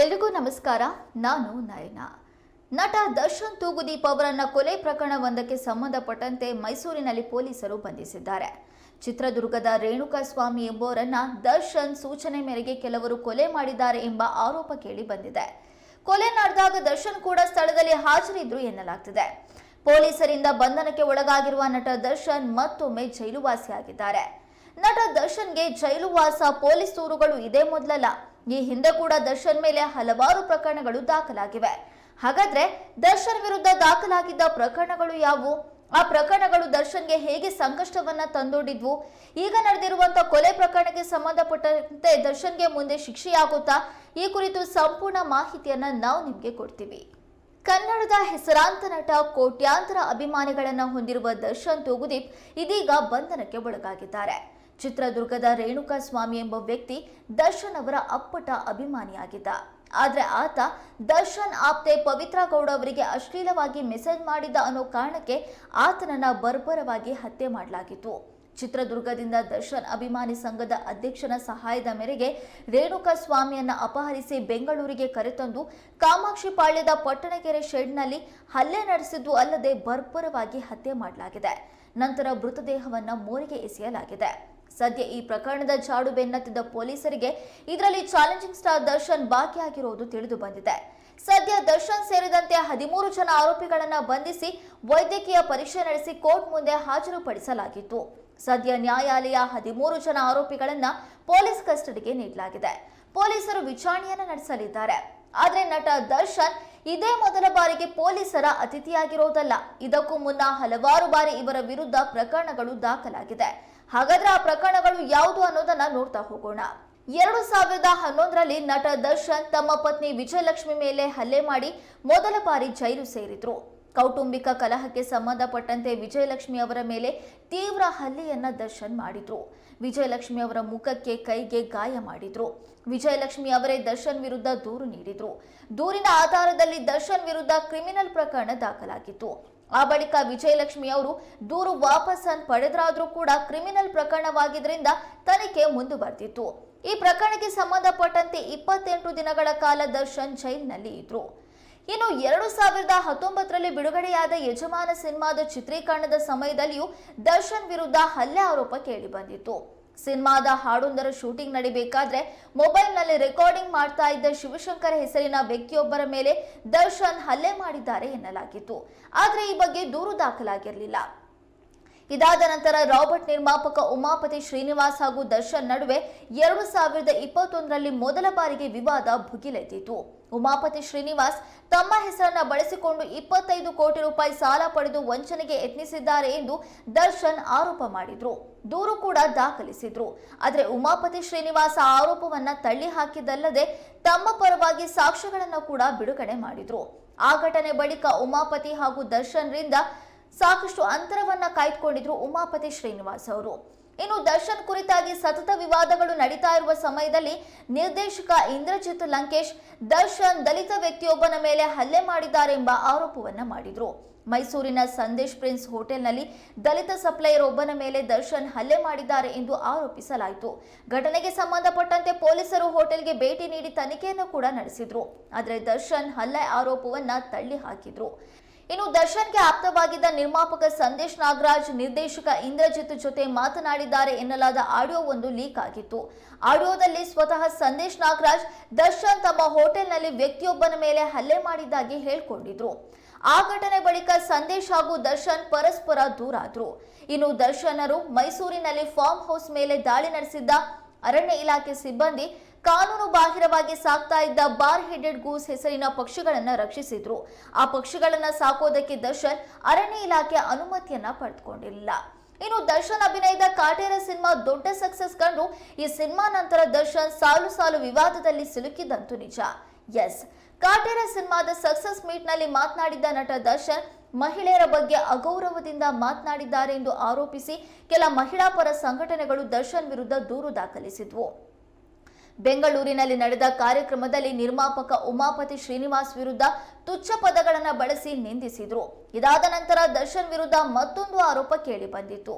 ಎಲ್ರಿಗೂ ನಮಸ್ಕಾರ, ನಾನು ನಯನ ನಟ ದರ್ಶನ್ ತೂಗುದೀಪ್ ಅವರನ್ನ ಕೊಲೆ ಪ್ರಕರಣವೊಂದಕ್ಕೆ ಸಂಬಂಧಪಟ್ಟಂತೆ ಮೈಸೂರಿನಲ್ಲಿ ಪೊಲೀಸರು ಬಂಧಿಸಿದ್ದಾರೆ. ಚಿತ್ರದುರ್ಗದ ರೇಣುಕಾ ಸ್ವಾಮಿ ಎಂಬುವರನ್ನ ದರ್ಶನ್ ಸೂಚನೆ ಮೇರೆಗೆ ಕೆಲವರು ಕೊಲೆ ಮಾಡಿದ್ದಾರೆ ಎಂಬ ಆರೋಪ ಕೇಳಿ ಬಂದಿದೆ. ಕೊಲೆ ನಡೆದಾಗ ದರ್ಶನ್ ಕೂಡ ಸ್ಥಳದಲ್ಲಿ ಹಾಜರಿದ್ರು ಎನ್ನಲಾಗ್ತಿದೆ. ಪೊಲೀಸರಿಂದ ಬಂಧನಕ್ಕೆ ಒಳಗಾಗಿರುವ ನಟ ದರ್ಶನ್ ಮತ್ತೊಮ್ಮೆ ಜೈಲುವಾಸಿಯಾಗಿದ್ದಾರೆ. ನಟ ದರ್ಶನ್ಗೆ ಜೈಲುವಾಸ ಪೊಲೀಸ್ ದೂರುಗಳು ಇದೇ ಮೊದಲಲ್ಲ. ಈ ಹಿಂದೆ ಕೂಡ ದರ್ಶನ್ ಮೇಲೆ ಹಲವಾರು ಪ್ರಕರಣಗಳು ದಾಖಲಾಗಿವೆ. ಹಾಗಾದ್ರೆ ದರ್ಶನ್ ವಿರುದ್ಧ ದಾಖಲಾಗಿದ್ದ ಪ್ರಕರಣಗಳು ಯಾವುವು? ಆ ಪ್ರಕರಣಗಳು ದರ್ಶನ್ಗೆ ಹೇಗೆ ಸಂಕಷ್ಟವನ್ನ ತಂದೊಡ್ಡಿದ್ವು? ಈಗ ನಡೆದಿರುವಂತ ಕೊಲೆ ಪ್ರಕರಣಕ್ಕೆ ಸಂಬಂಧಪಟ್ಟಂತೆ ದರ್ಶನ್ಗೆ ಮುಂದೆ ಶಿಕ್ಷೆಯಾಗುತ್ತಾ? ಈ ಕುರಿತು ಸಂಪೂರ್ಣ ಮಾಹಿತಿಯನ್ನ ನಾವು ನಿಮಗೆ ಕೊಡ್ತೀವಿ. ಕನ್ನಡದ ಹೆಸರಾಂತ ನಟ, ಕೋಟ್ಯಾಂತರ ಅಭಿಮಾನಿಗಳನ್ನ ಹೊಂದಿರುವ ದರ್ಶನ್ ತೂಗುದೀಪ್ ಇದೀಗ ಬಂಧನಕ್ಕೆ ಒಳಗಾಗಿದ್ದಾರೆ. ಚಿತ್ರದುರ್ಗದ ರೇಣುಕಾ ಸ್ವಾಮಿ ಎಂಬ ವ್ಯಕ್ತಿ ದರ್ಶನ್ ಅವರ ಅಪ್ಪಟ ಅಭಿಮಾನಿಯಾಗಿದ್ದ. ಆದರೆ ಆತ ದರ್ಶನ್ ಆಪ್ತೆ ಪವಿತ್ರ ಗೌಡ ಅವರಿಗೆ ಅಶ್ಲೀಲವಾಗಿ ಮೆಸೇಜ್ ಮಾಡಿದ್ದ ಅನ್ನೋ ಕಾರಣಕ್ಕೆ ಆತನನ್ನ ಬರ್ಬರವಾಗಿ ಹತ್ಯೆ ಮಾಡಲಾಗಿತ್ತು. ಚಿತ್ರದುರ್ಗದಿಂದ ದರ್ಶನ್ ಅಭಿಮಾನಿ ಸಂಘದ ಅಧ್ಯಕ್ಷನ ಸಹಾಯದ ಮೇರೆಗೆ ರೇಣುಕಾ ಸ್ವಾಮಿಯನ್ನ ಅಪಹರಿಸಿ ಬೆಂಗಳೂರಿಗೆ ಕರೆತಂದು ಕಾಮಾಕ್ಷಿ ಪಾಳ್ಯದ ಪಟ್ಟಣಗೆರೆ ಶೆಡ್ನಲ್ಲಿ ಹಲ್ಲೆ ನಡೆಸಿದ್ದು ಅಲ್ಲದೆ ಬರ್ಬರವಾಗಿ ಹತ್ಯೆ ಮಾಡಲಾಗಿದೆ. ನಂತರ ಮೃತದೇಹವನ್ನು ಮೋರಿಗೆ ಎಸೆಯಲಾಗಿದೆ. ಸದ್ಯ ಈ ಪ್ರಕರಣದ ಜಾಡು ಬೆನ್ನತ್ತಿದ್ದ ಪೊಲೀಸರಿಗೆ ಇದರಲ್ಲಿ ಚಾಲೆಂಜಿಂಗ್ ಸ್ಟಾರ್ ದರ್ಶನ್ ಭಾಗಿಯಾಗಿರುವುದು ತಿಳಿದು ಬಂದಿದೆ. ಸದ್ಯ ದರ್ಶನ್ ಸೇರಿದಂತೆ ಹದಿಮೂರು ಜನ ಆರೋಪಿಗಳನ್ನು ಬಂಧಿಸಿ ವೈದ್ಯಕೀಯ ಪರೀಕ್ಷೆ ನಡೆಸಿ ಕೋರ್ಟ್ ಮುಂದೆ ಹಾಜರುಪಡಿಸಲಾಗಿತ್ತು. ಸದ್ಯ ನ್ಯಾಯಾಲಯ ಹದಿಮೂರು ಜನ ಆರೋಪಿಗಳನ್ನು ಪೊಲೀಸ್ ಕಸ್ಟಡಿಗೆ ನೀಡಲಾಗಿದೆ. ಪೊಲೀಸರು ವಿಚಾರಣೆಯನ್ನು ನಡೆಸಲಿದ್ದಾರೆ. ಆದರೆ ನಟ ದರ್ಶನ್ ಇದೇ ಮೊದಲ ಬಾರಿಗೆ ಪೊಲೀಸರ ಅತಿಥಿಯಾಗಿರೋದಲ್ಲ. ಇದಕ್ಕೂ ಮುನ್ನ ಹಲವಾರು ಬಾರಿ ಇವರ ವಿರುದ್ಧ ಪ್ರಕರಣಗಳು ದಾಖಲಾಗಿದೆ. ಹಾಗಾದ್ರೆ ಆ ಪ್ರಕರಣಗಳು ಯಾವುದು ಅನ್ನೋದನ್ನ ನೋಡ್ತಾ ಹೋಗೋಣ. ಎರಡು ಸಾವಿರದ ಹನ್ನೊಂದರಲ್ಲಿ ನಟ ದರ್ಶನ್ ತಮ್ಮ ಪತ್ನಿ ವಿಜಯಲಕ್ಷ್ಮಿ ಮೇಲೆ ಹಲ್ಲೆ ಮಾಡಿ ಮೊದಲ ಬಾರಿ ಜೈಲು ಸೇರಿದ್ರು. ಕೌಟುಂಬಿಕ ಕಲಹಕ್ಕೆ ಸಂಬಂಧಪಟ್ಟಂತೆ ವಿಜಯಲಕ್ಷ್ಮಿ ಅವರ ಮೇಲೆ ತೀವ್ರ ಹಲ್ಲೆಯನ್ನ ದರ್ಶನ್ ಮಾಡಿದ್ರು. ವಿಜಯಲಕ್ಷ್ಮಿ ಅವರ ಮುಖಕ್ಕೆ ಕೈಗೆ ಗಾಯ ಮಾಡಿದ್ರು. ವಿಜಯಲಕ್ಷ್ಮಿ ಅವರೇ ದರ್ಶನ್ ವಿರುದ್ಧ ದೂರು ನೀಡಿದ್ರು. ದೂರಿನ ಆಧಾರದಲ್ಲಿ ದರ್ಶನ್ ವಿರುದ್ಧ ಕ್ರಿಮಿನಲ್ ಪ್ರಕರಣ ದಾಖಲಾಗಿತ್ತು. ಆ ಬಳಿಕ ವಿಜಯಲಕ್ಷ್ಮಿ ಅವರು ದೂರು ವಾಪಸ್ ಪಡೆದ್ರಾದ್ರೂ ಕೂಡ ಕ್ರಿಮಿನಲ್ ಪ್ರಕರಣವಾಗಿದ್ದರಿಂದ ತನಿಖೆ ಮುಂದುವರೆದಿತ್ತು. ಈ ಪ್ರಕರಣಕ್ಕೆ ಸಂಬಂಧಪಟ್ಟಂತೆ ಇಪ್ಪತ್ತೆಂಟು ದಿನಗಳ ಕಾಲ ದರ್ಶನ್ ಜೈಲಿನಲ್ಲಿ ಇದ್ರು. ಇನ್ನು ಎರಡು ಸಾವಿರದ ಹತ್ತೊಂಬತ್ತರಲ್ಲಿ ಬಿಡುಗಡೆಯಾದ ಯಜಮಾನ ಸಿನಿಮಾದ ಚಿತ್ರೀಕರಣದ ಸಮಯದಲ್ಲಿಯೂ ದರ್ಶನ್ ವಿರುದ್ಧ ಹಲ್ಲೆ ಆರೋಪ ಕೇಳಿಬಂದಿತ್ತು ಸಿನಿಮಾದ ಹಾಡೊಂದರ ಶೂಟಿಂಗ್ ನಡಿಬೇಕಾದ್ರೆ ಮೊಬೈಲ್ನಲ್ಲಿ ರೆಕಾರ್ಡಿಂಗ್ ಮಾಡ್ತಾ ಇದ್ದ ಶಿವಶಂಕರ್ ಹೆಸರಿನ ವ್ಯಕ್ತಿಯೊಬ್ಬರ ಮೇಲೆ ದರ್ಶನ್ ಹಲ್ಲೆ ಮಾಡಿದ್ದಾರೆ ಎನ್ನಲಾಗಿತ್ತು. ಆದ್ರೆ ಈ ಬಗ್ಗೆ ದೂರು ದಾಖಲಾಗಿರಲಿಲ್ಲ. ಇದಾದ ನಂತರ ರಾಬರ್ಟ್ ನಿರ್ಮಾಪಕ ಉಮಾಪತಿ ಶ್ರೀನಿವಾಸ್ ಹಾಗೂ ದರ್ಶನ್ ನಡುವೆ ಎರಡು ಸಾವಿರದ ಇಪ್ಪತ್ತೊಂದರಲ್ಲಿ ಮೊದಲ ಬಾರಿಗೆ ವಿವಾದ ಭುಗಿಲೆದ್ದಿತು ಉಮಾಪತಿ ಶ್ರೀನಿವಾಸ್ ತಮ್ಮ ಹೆಸರನ್ನ ಬಳಸಿಕೊಂಡು ಇಪ್ಪತ್ತೈದು ಕೋಟಿ ರೂಪಾಯಿ ಸಾಲ ಪಡೆದು ವಂಚನೆಗೆ ಯತ್ನಿಸಿದ್ದಾರೆ ಎಂದು ದರ್ಶನ್ ಆರೋಪ ಮಾಡಿದ್ರು. ದೂರು ಕೂಡ ದಾಖಲಿಸಿದ್ರು. ಆದರೆ ಉಮಾಪತಿ ಶ್ರೀನಿವಾಸ ಆರೋಪವನ್ನ ತಳ್ಳಿ ಹಾಕಿದ್ದಲ್ಲದೆ ತಮ್ಮ ಪರವಾಗಿ ಸಾಕ್ಷ್ಯಗಳನ್ನು ಕೂಡ ಬಿಡುಗಡೆ ಮಾಡಿದ್ರು. ಆ ಘಟನೆ ಬಳಿಕ ಉಮಾಪತಿ ಹಾಗೂ ದರ್ಶನ್ರಿಂದ ಸಾಕಷ್ಟು ಅಂತರವನ್ನ ಕಾಯ್ದುಕೊಂಡಿದ್ರು ಉಮಾಪತಿ ಶ್ರೀನಿವಾಸ್ ಅವರು. ಇನ್ನು ದರ್ಶನ್ ಕುರಿತಾಗಿ ಸತತ ವಿವಾದಗಳು ನಡೀತಾ ಇರುವ ಸಮಯದಲ್ಲಿ ನಿರ್ದೇಶಕ ಇಂದ್ರಜಿತ್ ಲಂಕೇಶ್ ದರ್ಶನ್ ದಲಿತ ವ್ಯಕ್ತಿಯೊಬ್ಬನ ಮೇಲೆ ಹಲ್ಲೆ ಮಾಡಿದ್ದಾರೆ ಎಂಬ ಆರೋಪವನ್ನ ಮಾಡಿದ್ರು. ಮೈಸೂರಿನ ಸಂದೇಶ್ ಪ್ರಿನ್ಸ್ ಹೋಟೆಲ್ನಲ್ಲಿ ದಲಿತ ಸಪ್ಲೈಯರ್ ಒಬ್ಬನ ಮೇಲೆ ದರ್ಶನ್ ಹಲ್ಲೆ ಮಾಡಿದ್ದಾರೆ ಎಂದು ಆರೋಪಿಸಲಾಯಿತು. ಘಟನೆಗೆ ಸಂಬಂಧಪಟ್ಟಂತೆ ಪೊಲೀಸರು ಹೋಟೆಲ್ಗೆ ಭೇಟಿ ನೀಡಿ ತನಿಖೆಯನ್ನು ಕೂಡ ನಡೆಸಿದ್ರು. ಆದರೆ ದರ್ಶನ್ ಹಲ್ಲೆ ಆರೋಪವನ್ನ ತಳ್ಳಿ ಹಾಕಿದ್ರು ಇನ್ನು ದರ್ಶನ್ಗೆ ಆಪ್ತವಾಗಿದ್ದ ನಿರ್ಮಾಪಕ ಸಂದೇಶ್ ನಾಗರಾಜ್, ನಿರ್ದೇಶಕ ಇಂದ್ರಜಿತ್ ಜೊತೆ ಮಾತನಾಡಿದ್ದಾರೆ ಎನ್ನಲಾದ ಆಡಿಯೋ ಒಂದು ಲೀಕ್ ಆಗಿತ್ತು. ಆಡಿಯೋದಲ್ಲಿ ಸ್ವತಃ ಸಂದೇಶ್ ನಾಗರಾಜ್, ದರ್ಶನ್ ತಮ್ಮ ಹೋಟೆಲ್ನಲ್ಲಿ ವ್ಯಕ್ತಿಯೊಬ್ಬನ ಮೇಲೆ ಹಲ್ಲೆ ಮಾಡಿದ್ದಾಗಿ ಹೇಳ್ಕೊಂಡಿದ್ರು. ಆ ಘಟನೆ ಬಳಿಕ ಸಂದೇಶ್ ಹಾಗೂ ದರ್ಶನ್ ಪರಸ್ಪರ ದೂರಾದ್ರು ಇನ್ನು ದರ್ಶನರು ಮೈಸೂರಿನಲ್ಲಿ ಫಾರ್ಮ್ ಹೌಸ್ ಮೇಲೆ ದಾಳಿ ನಡೆಸಿದ್ದ ಅರಣ್ಯ ಇಲಾಖೆ ಸಿಬ್ಬಂದಿ ಕಾನೂನು ಬಾಹಿರವಾಗಿ ಸಾಕ್ತಾ ಇದ್ದ ಬಾರ್ ಹೆಡೆಡ್ ಗೂಸ್ ಹೆಸರಿನ ಪಕ್ಷಿಗಳನ್ನ ರಕ್ಷಿಸಿದ್ರು. ಆ ಪಕ್ಷಿಗಳನ್ನ ಸಾಕೋದಕ್ಕೆ ದರ್ಶನ್ ಅರಣ್ಯ ಇಲಾಖೆ ಅನುಮತಿಯನ್ನ ಪಡೆದುಕೊಂಡಿಲ್ಲ ಇನ್ನು ದರ್ಶನ್ ಅಭಿನಯದ ಕಾಟೇರ ಸಿನಿಮಾ ದೊಡ್ಡ ಸಕ್ಸಸ್ ಕಂಡು ಈ ಸಿನಿಮಾ ನಂತರ ದರ್ಶನ್ ಸಾಲು ಸಾಲು ವಿವಾದದಲ್ಲಿ ಸಿಲುಕಿದಂತೂ ನಿಜ. ಎಸ್, ಕಾಟೇರ ಸಿನಿಮಾದ ಸಕ್ಸಸ್ ಮೀಟ್ನಲ್ಲಿ ಮಾತನಾಡಿದ್ದ ನಟ ದರ್ಶನ್, ಮಹಿಳೆಯರ ಬಗ್ಗೆ ಅಗೌರವದಿಂದ ಮಾತನಾಡಿದ್ದಾರೆ ಎಂದು ಆರೋಪಿಸಿ ಕೆಲ ಮಹಿಳಾ ಪರ ಸಂಘಟನೆಗಳು ದರ್ಶನ್ ವಿರುದ್ಧ ದೂರು ದಾಖಲಿಸಿದ್ವು. ಬೆಂಗಳೂರಿನಲ್ಲಿ ನಡೆದ ಕಾರ್ಯಕ್ರಮದಲ್ಲಿ ನಿರ್ಮಾಪಕ ಉಮಾಪತಿ ಶ್ರೀನಿವಾಸ್ ವಿರುದ್ಧ ತುಚ್ಛ ಪದಗಳನ್ನು ಬಳಸಿ ನಿಂದಿಸಿದ್ರು. ಇದಾದ ನಂತರ ದರ್ಶನ್ ವಿರುದ್ಧ ಮತ್ತೊಂದು ಆರೋಪ ಕೇಳಿ ಬಂದಿತ್ತು.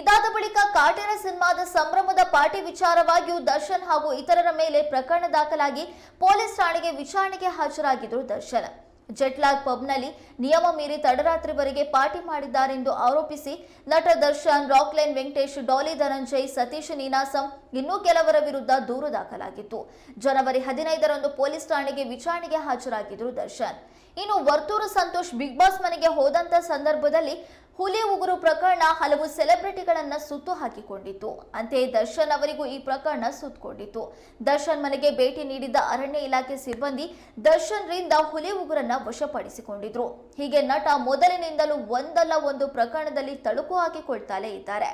ಇದಾದ ಬಳಿಕ ಕಾಟೇರ ಸಿನಿಮಾದ ಸಂಭ್ರಮದ ಪಾರ್ಟಿ ವಿಚಾರವಾಗಿಯೂ ದರ್ಶನ್ ಹಾಗೂ ಇತರರ ಮೇಲೆ ಪ್ರಕರಣ ದಾಖಲಾಗಿ ಪೊಲೀಸ್ ಠಾಣೆಗೆ ವಿಚಾರಣೆಗೆ ಹಾಜರಾಗಿದ್ದರು ದರ್ಶನ್. ಜೆಟ್ಲಾಗ್ ಪಬ್ನಲ್ಲಿ ನಿಯಮ ಮೀರಿ ತಡರಾತ್ರಿವರೆಗೆ ಪಾರ್ಟಿ ಮಾಡಿದ್ದಾರೆಂದು ಆರೋಪಿಸಿ ನಟ ದರ್ಶನ್, ರಾಕ್ಲೈನ್, ವೆಂಕಟೇಶ್, ಡಾಲಿ ಧನಂಜಯ್, ಸತೀಶ್ ನೀನಾಸಂ ಇನ್ನೂ ಕೆಲವರ ವಿರುದ್ಧ ದೂರು ದಾಖಲಾಗಿತ್ತು. ಜನವರಿ ಹದಿನೈದರಂದು ಪೊಲೀಸ್ ಠಾಣೆಗೆ ವಿಚಾರಣೆಗೆ ಹಾಜರಾಗಿದ್ದರು ದರ್ಶನ್. ಇನ್ನು ವರ್ತೂರು ಸಂತೋಷ್ ಬಿಗ್ ಬಾಸ್ ಮನೆಗೆ ಹೋದಂತ ಸಂದರ್ಭದಲ್ಲಿ ಹುಲಿ ಉಗುರು ಪ್ರಕರಣ ಹಲವು ಸೆಲೆಬ್ರಿಟಿಗಳನ್ನ ಸುತ್ತು ಹಾಕಿಕೊಂಡಿತ್ತು. ಅಂತೆಯೇ ದರ್ಶನ್ ಅವರಿಗೂ ಈ ಪ್ರಕರಣ ಸುತ್ತಕೊಂಡಿತ್ತು. ದರ್ಶನ್ ಮನೆಗೆ ಭೇಟಿ ನೀಡಿದ್ದ ಅರಣ್ಯ ಇಲಾಖೆ ಸಿಬ್ಬಂದಿ ದರ್ಶನ್ ರಿಂದ ಹುಲಿ ಉಗುರನ್ನ ವಶಪಡಿಸಿಕೊಂಡಿದ್ರು. ಹೀಗೆ ನಟ ಮೊದಲಿನಿಂದಲೂ ಒಂದಲ್ಲ ಒಂದು ಪ್ರಕರಣದಲ್ಲಿ ತಳುಕು ಹಾಕಿಕೊಳ್ತಲೇ ಇದ್ದಾರೆ.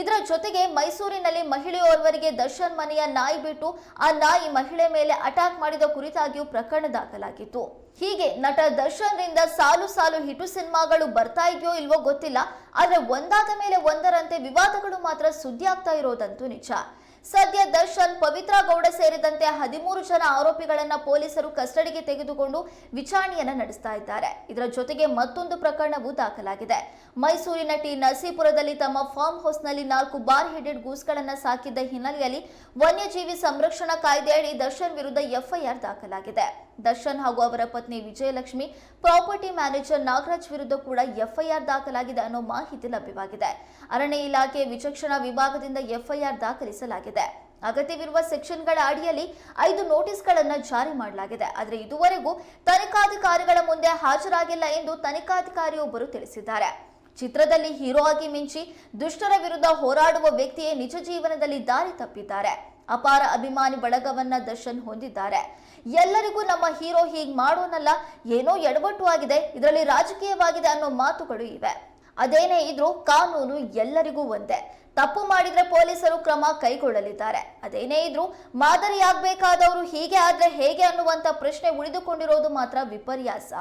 ಇದರ ಜೊತೆಗೆ ಮೈಸೂರಿನಲ್ಲಿ ಮಹಿಳೆಯೋರ್ವರಿಗೆ ದರ್ಶನ್ ಮನೆಯ ನಾಯಿ ಬಿಟ್ಟು ಆ ನಾಯಿ ಮಹಿಳೆ ಮೇಲೆ ಅಟ್ಯಾಕ್ ಮಾಡಿದ ಕುರಿತಾಗಿಯೂ ಪ್ರಕರಣ ದಾಖಲಾಗಿತ್ತು. ಹೀಗೆ ನಟ ದರ್ಶನ್ ರಿಂದ ಸಾಲು ಸಾಲು ಹಿಟು ಸಿನಿಮಾಗಳು ಬರ್ತಾ ಇದೆಯೋ ಇಲ್ವೋ ಗೊತ್ತಿಲ್ಲ, ಆದ್ರೆ ಒಂದಾದ ಮೇಲೆ ಒಂದರಂತೆ ವಿವಾದಗಳು ಮಾತ್ರ ಸುದ್ದಿ ಆಗ್ತಾ ಇರೋದಂತೂ ನಿಜ. ಸದ್ಯ ದರ್ಶನ್ ಪವಿತ್ರ ಗೌಡ ಸೇರಿದಂತೆ ಹದಿಮೂರು ಜನ ಆರೋಪಿಗಳನ್ನ ಪೊಲೀಸರು ಕಸ್ಟಡಿಗೆ ತೆಗೆದುಕೊಂಡು ವಿಚಾರಣೆಯನ್ನ ನಡೆಸ್ತಾ ಇದ್ದಾರೆ. ಇದರ ಜೊತೆಗೆ ಮತ್ತೊಂದು ಪ್ರಕರಣವೂ ದಾಖಲಾಗಿದೆ. ಮೈಸೂರಿನ ಟಿ ನರಸೀಪುರದಲ್ಲಿ ತಮ್ಮ ಫಾರ್ಮ್ ಹೌಸ್ನಲ್ಲಿ ನಾಲ್ಕು ಬಾರ್ ಹೆಡೆಡ್ ಗೂಸ್ಗಳನ್ನ ಸಾಕಿದ್ದ ಹಿನ್ನೆಲೆಯಲ್ಲಿ ವನ್ಯಜೀವಿ ಸಂರಕ್ಷಣಾ ಕಾಯ್ದೆಯಡಿ ದರ್ಶನ್ ವಿರುದ್ಧ ಎಫ್ಐಆರ್ ದಾಖಲಾಗಿದೆ. ದರ್ಶನ್ ಹಾಗೂ ಅವರ ಪತ್ನಿ ವಿಜಯಲಕ್ಷ್ಮಿ, ಪ್ರಾಪರ್ಟಿ ಮ್ಯಾನೇಜರ್ ನಾಗರಾಜ್ ವಿರುದ್ಧ ಕೂಡ ಎಫ್ಐಆರ್ ದಾಖಲಾಗಿದೆ ಅನ್ನೋ ಮಾಹಿತಿ ಲಭ್ಯವಾಗಿದೆ. ಅರಣ್ಯ ಇಲಾಖೆ ವಿಚಕ್ಷಣಾ ವಿಭಾಗದಿಂದ ಎಫ್ಐಆರ್ ದಾಖಲಿಸಲಾಗಿದೆ. ಅಗತ್ಯವಿರುವ ಸೆಕ್ಷನ್ಗಳ ಅಡಿಯಲ್ಲಿ ಐದು ನೋಟಿಸ್ಗಳನ್ನು ಜಾರಿ ಮಾಡಲಾಗಿದೆ. ಆದರೆ ಇದುವರೆಗೂ ತನಿಖಾಧಿಕಾರಿಗಳ ಮುಂದೆ ಹಾಜರಾಗಿಲ್ಲ ಎಂದು ತನಿಖಾಧಿಕಾರಿಯೊಬ್ಬರು ತಿಳಿಸಿದ್ದಾರೆ. ಚಿತ್ರದಲ್ಲಿ ಹೀರೋ ಆಗಿ ಮಿಂಚಿ ದುಷ್ಟರ ವಿರುದ್ಧ ಹೋರಾಡುವ ವ್ಯಕ್ತಿಯೇ ನಿಜ ಜೀವನದಲ್ಲಿ ದಾರಿ ತಪ್ಪಿದ್ದಾರೆ. ಅಪಾರ ಅಭಿಮಾನಿ ಬಳಗವನ್ನ ದರ್ಶನ್ ಹೊಂದಿದ್ದಾರೆ. ಎಲ್ಲರಿಗೂ ನಮ್ಮ ಹೀರೋ ಹೀಗೆ ಮಾಡೋನಲ್ಲ, ಏನೋ ಎಡವಟ್ಟು ಆಗಿದೆ, ಇದರಲ್ಲಿ ರಾಜಕೀಯವಾಗಿದೆ ಅನ್ನೋ ಮಾತುಗಳು ಇವೆ. ಅದೇನೇ ಇದ್ರೂ ಕಾನೂನು ಎಲ್ಲರಿಗೂ ಒಂದೇ. ತಪ್ಪು ಮಾಡಿದ್ರೆ ಪೊಲೀಸರು ಕ್ರಮ ಕೈಗೊಳ್ಳಲಿದ್ದಾರೆ. ಅದೇನೇ ಇದ್ರೂ ಮಾದರಿಯಾಗಬೇಕಾದವರು ಹೀಗೆ ಆದ್ರೆ ಹೇಗೆ ಅನ್ನುವಂತ ಪ್ರಶ್ನೆ ಉಳಿದುಕೊಂಡಿರೋದು ಮಾತ್ರ ವಿಪರ್ಯಾಸ.